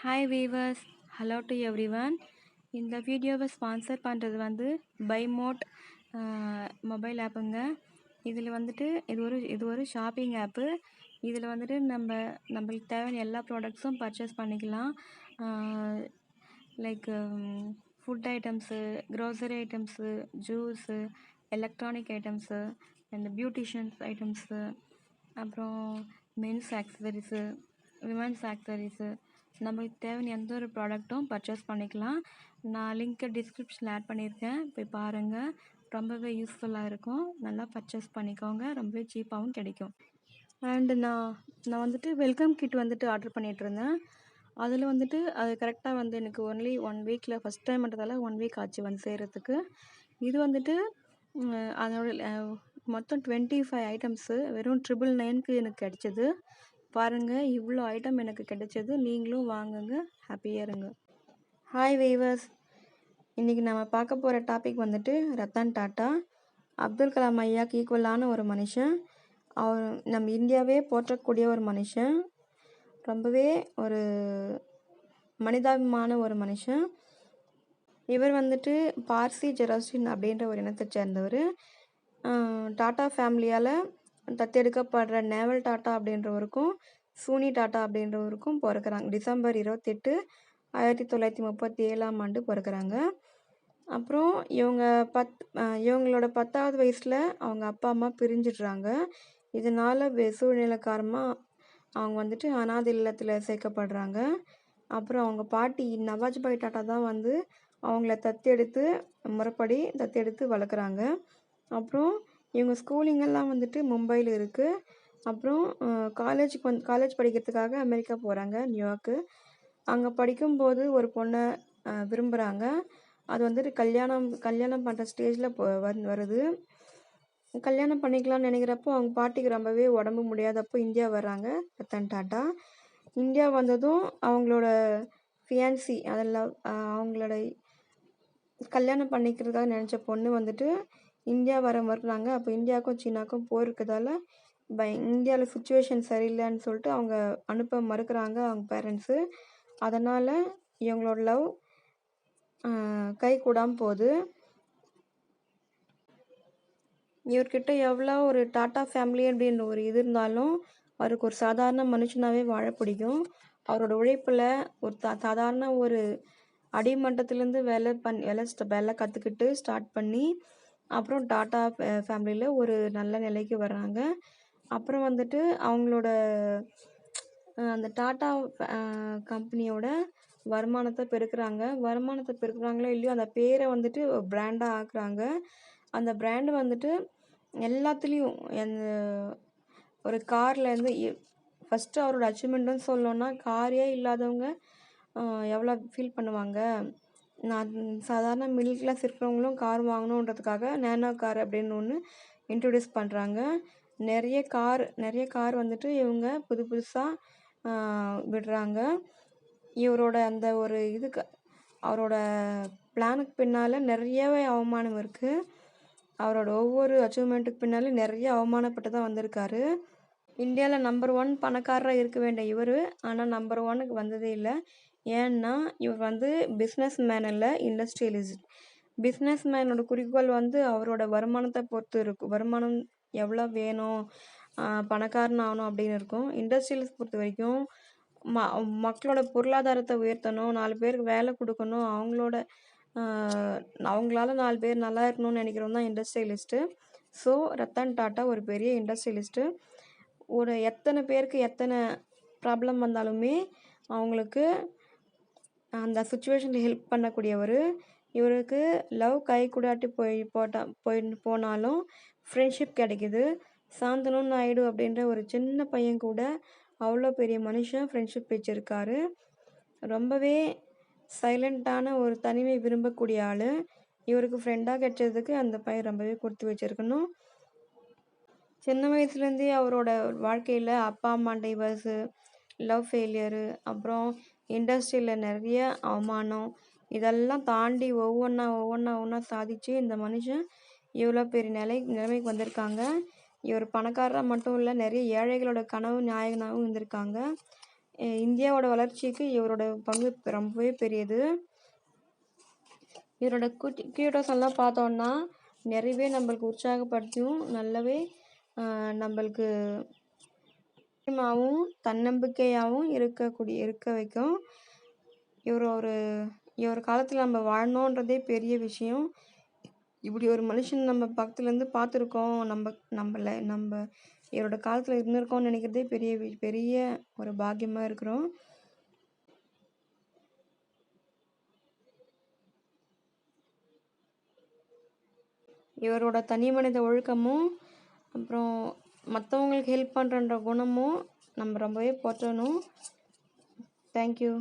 Hi viewers hello to everyone இந்த வீடியோவை sponsor பண்ணுறது வந்து பைமோட் மொபைல் ஆப்புங்க இதில் வந்துட்டு இது ஒரு இது ஒரு ஷாப்பிங் ஆப்பு இதில் வந்துட்டு நம்ம நம்மளுக்கு தேவையான எல்லா ப்ராடக்ட்ஸும் பர்ச்சேஸ் பண்ணிக்கலாம். Like food items grocery items juice electronic items இந்த பியூட்டிஷியன்ஸ் ஐட்டம்ஸு அப்புறம் மென்ஸ் ஆக்சசரிஸு விமன்ஸ் ஆக்சசரிஸு நம்மளுக்கு தேவையான எந்த ஒரு ப்ராடக்ட்டும் பர்ச்சேஸ் பண்ணிக்கலாம். நான் லிங்க்கை டிஸ்கிரிப்ஷனில் ஆட் பண்ணியிருக்கேன். போய் பாருங்கள் ரொம்பவே யூஸ்ஃபுல்லாக இருக்கும். நல்லா பர்ச்சேஸ் பண்ணிக்கோங்க. ரொம்பவே சீப்பாகவும் கிடைக்கும். அண்டு நான் நான் வந்துட்டு வெல்கம் கிட் வந்துட்டு ஆர்டர் பண்ணிகிட்ருந்தேன் அதில் வந்துட்டு அது கரெக்டாக வந்து எனக்கு ஒன்லி ஒன் வீக்கில் ஃபஸ்ட் டைம்ன்றதால ஒன் வீக் ஆச்சு வந்து சேர்கிறதுக்கு இது வந்துட்டு அதோட மொத்தம் டுவெண்ட்டி ஃபைவ் ஐட்டம்ஸு வெறும் ட்ரிபிள் நைனுக்கு எனக்கு கிடச்சிது. பாருங்கள் இவ்வளோ ஐட்டம் எனக்கு கிடைச்சது. நீங்களும் வாங்குங்க. ஹாப்பியாக இருங்க ஹாய் வேவர்ஸ் இன்றைக்கி நம்ம பார்க்க போகிற டாபிக் வந்துட்டு ரத்தன் டாட்டா. அப்துல் கலாம் ஐயாக்கு ஈக்குவலான ஒரு மனுஷன். அவர் நம்ம இந்தியாவே போற்றக்கூடிய ஒரு மனுஷன். ரொம்பவே ஒரு மனிதாபிமான ஒரு மனுஷன். இவர் வந்துட்டு பார்சி ஜெராஸ்டின் அப்படின்ற ஒரு இனத்தை சேர்ந்தவர். டாட்டா ஃபேமிலியால் தத்தெடுக்கப்படுற நேவல் டாட்டா அப்படின்றவருக்கும் சூனி டாட்டா அப்படின்றவருக்கும் பிறக்கிறாங்க. டிசம்பர் இருபத்தெட்டு ஆயிரத்தி தொள்ளாயிரத்தி முப்பத்தி ஏழாம் ஆண்டு பிறக்கிறாங்க. அப்புறம் இவங்க பத் இவங்களோட பத்தாவது வயசில் அவங்க அப்பா அம்மா பிரிஞ்சிடுறாங்க. இதனால் சூழ்நிலை காரணமாக அவங்க வந்துட்டு அனாதை இல்லத்தில் சேர்க்கப்படுறாங்க. அப்புறம் அவங்க பாட்டி நவாஜ்பாய் டாட்டா தான் வந்து அவங்கள தத்தெடுத்து முறைப்படி தத்தெடுத்து வளர்க்குறாங்க. அப்புறம் இவங்க ஸ்கூலிங் எல்லாம் வந்துட்டு மும்பையில் இருக்குது அப்புறம் காலேஜுக்கு வந் காலேஜ் படிக்கிறதுக்காக அமெரிக்கா போகிறாங்க நியூயார்க்கு அங்கே படிக்கும்போது ஒரு பொண்ணை விரும்புகிறாங்க அது வந்துட்டு கல்யாணம் கல்யாணம் பண்ணுற ஸ்டேஜில் வருது. கல்யாணம் பண்ணிக்கலாம்னு நினைக்கிறப்போ அவங்க பாட்டிக்கு ரொம்பவே உடம்பு முடியாதப்போ இந்தியா வர்றாங்க ரத்தன் டாட்டா. இந்தியா வந்ததும் அவங்களோட ஃபியான்சி அதெல்லாம் அவங்களோட கல்யாணம் பண்ணிக்கிறதுக்காக நினச்ச பொண்ணு வந்துட்டு இந்தியா வர மறுக்கிறாங்க அப்போ இந்தியாவுக்கும் சீனாவுக்கும் போர் இருக்கிறதால ப இந்தியாவில் சுச்சுவேஷன் சரியில்லைன்னு சொல்லிட்டு அவங்க அனுப்ப மறுக்கிறாங்க அவங்க பேரண்ட்ஸு அதனால் இவங்களோட லவ் கை கூடாமல் போகுது. இவர்கிட்ட எவ்வளோ ஒரு டாட்டா ஃபேமிலி அப்படின்ற ஒரு இது இருந்தாலும் அவருக்கு ஒரு சாதாரண மனுஷனாகவே வாழ பிடிக்கும். அவரோட உழைப்பில் ஒரு தா சாதாரண ஒரு அடிமட்டத்துலேருந்து வேலை பண் வேலை வேலை கற்றுக்கிட்டு ஸ்டார்ட் பண்ணி அப்புறம் டாட்டா ஃபேமிலியில் ஒரு நல்ல நிலைக்கு வர்றாங்க. அப்புறம் வந்துட்டு அவங்களோட அந்த டாட்டா கம்பெனியோட வருமானத்தை பெருக்கிறாங்க. வருமானத்தை பெருக்கிறாங்களோ இல்லையோ அந்த பேரை வந்துட்டு பிராண்டாக ஆக்குறாங்க. அந்த பிராண்டு வந்துட்டு எல்லாத்துலேயும் எந்த ஒரு கார்லேருந்து ஃபஸ்ட்டு அவரோட அச்சீவ்மெண்ட்டுன்னு சொல்லணுன்னா காரே இல்லாதவங்க எவ்வளோ ஃபீல் பண்ணுவாங்க? நான் சாதாரண மிடில் கிளாஸ் இருக்கிறவங்களும் கார் வாங்கணுன்றதுக்காக நேனோ கார் அப்படின்னு ஒன்று இன்ட்ரடியூஸ் பண்ணுறாங்க நிறைய கார் நிறைய கார் வந்துட்டு இவங்க புது புதுசாக விடுறாங்க. இவரோட அந்த ஒரு இதுக்கு அவரோட பிளானுக்கு பின்னால் நிறையவே அவமானம் இருக்குது அவரோட ஒவ்வொரு அச்சீவ்மெண்ட்டுக்கு பின்னாலும் நிறைய அவமானப்பட்டு தான் வந்திருக்காரு. இந்தியாவில் நம்பர் ஒன் பணக்காரராக இருக்க வேண்டிய இவர். ஆனால் நம்பர் ஒன்னுக்கு வந்ததே இல்லை. ஏன்னா இவர் வந்து பிஸ்னஸ் மேன் இல்லை இண்டஸ்ட்ரியலிஸ்ட் பிஸ்னஸ் மேனோட குறிக்கோள் வந்து அவரோட வருமானத்தை பொறுத்து இருக்கும் வருமானம் எவ்வளோ வேணும் பணக்காரன் ஆகணும் அப்படின்னு இருக்கும். இண்டஸ்ட்ரியலிஸ்ட் பொறுத்த வரைக்கும் ம மக்களோட பொருளாதாரத்தை உயர்த்தணும் நாலு பேருக்கு வேலை கொடுக்கணும் அவங்களோட அவங்களால நாலு பேர் நல்லா இருக்கணும்னு நினைக்கிறவங்க தான் இண்டஸ்ட்ரியலிஸ்ட்டு ஸோ ரத்தன் டாட்டா ஒரு பெரிய இண்டஸ்ட்ரியலிஸ்ட்டு ஒரு எத்தனை பேருக்கு எத்தனை ப்ராப்ளம் வந்தாலுமே அவங்களுக்கு அந்த சுச்சுவேஷனில் ஹெல்ப் பண்ணக்கூடியவர் இவருக்கு லவ் கை கூடாட்டி போய் போட்டா போய் போனாலும் ஃப்ரெண்ட்ஷிப் கிடைக்கிது. சாந்தனு நாயுடு அப்படின்ற ஒரு சின்ன பையன் கூட அவ்வளோ பெரிய மனுஷன் ஃப்ரெண்ட்ஷிப் வச்சுருக்காரு. ரொம்பவே சைலண்ட்டான ஒரு தனிமை விரும்பக்கூடிய ஆள். இவருக்கு ஃப்ரெண்டாக கிடைச்சதுக்கு அந்த பையன் ரொம்பவே கொடுத்து வச்சிருக்கணும். சின்ன வயசுலேருந்தே அவரோட வாழ்க்கையில் அப்பா அம்மா டைவர்ஸு லவ் ஃபெயிலியரு அப்புறம் இண்டஸ்ட்ரியில் நிறைய அவமானம் இதெல்லாம் தாண்டி ஒவ்வொன்றா ஒவ்வொன்றா ஒவ்வொன்றா சாதித்து இந்த மனுஷன் இவ்வளோ பெரிய நிலை நிலைமைக்கு வந்திருக்காங்க. இவர் பணக்காரராக மட்டும் இல்லை நிறைய ஏழைகளோட கனவு நாயகனாகவும் இருந்திருக்காங்க. இந்தியாவோட வளர்ச்சிக்கு இவரோட பங்கு ரொம்பவே பெரியது. இவரோட குட்டி கியூட்டோஸ் எல்லாம் பார்த்தோன்னா நிறையவே நம்மளுக்கு உற்சாகப்படுத்தியும் நல்லாவே நம்மளுக்கு தைரியமாகவும் தன்னம்பிக்கையாகவும் இருக்கக்கூடிய இருக்க வைக்கும். இவர் ஒரு இவர் காலத்தில் நம்ம வாழணுன்றதே பெரிய விஷயம். இப்படி ஒரு மனுஷன் நம்ம பக்கத்துலேருந்து பார்த்துருக்கோம். நம்ம நம்மள நம்ம இவரோட காலத்தில் இருந்திருக்கோம்னு நினைக்கிறதே பெரிய பெரிய ஒரு பாக்கியமாக இருக்கிறோம். இவரோட தனி மனித ஒழுக்கமும் அப்புறம் மற்றவங்களுக்கு ஹெல்ப் பண்ணுறன்ற குணமும் நம்ம ரொம்பவே போற்றணும். தேங்க்யூ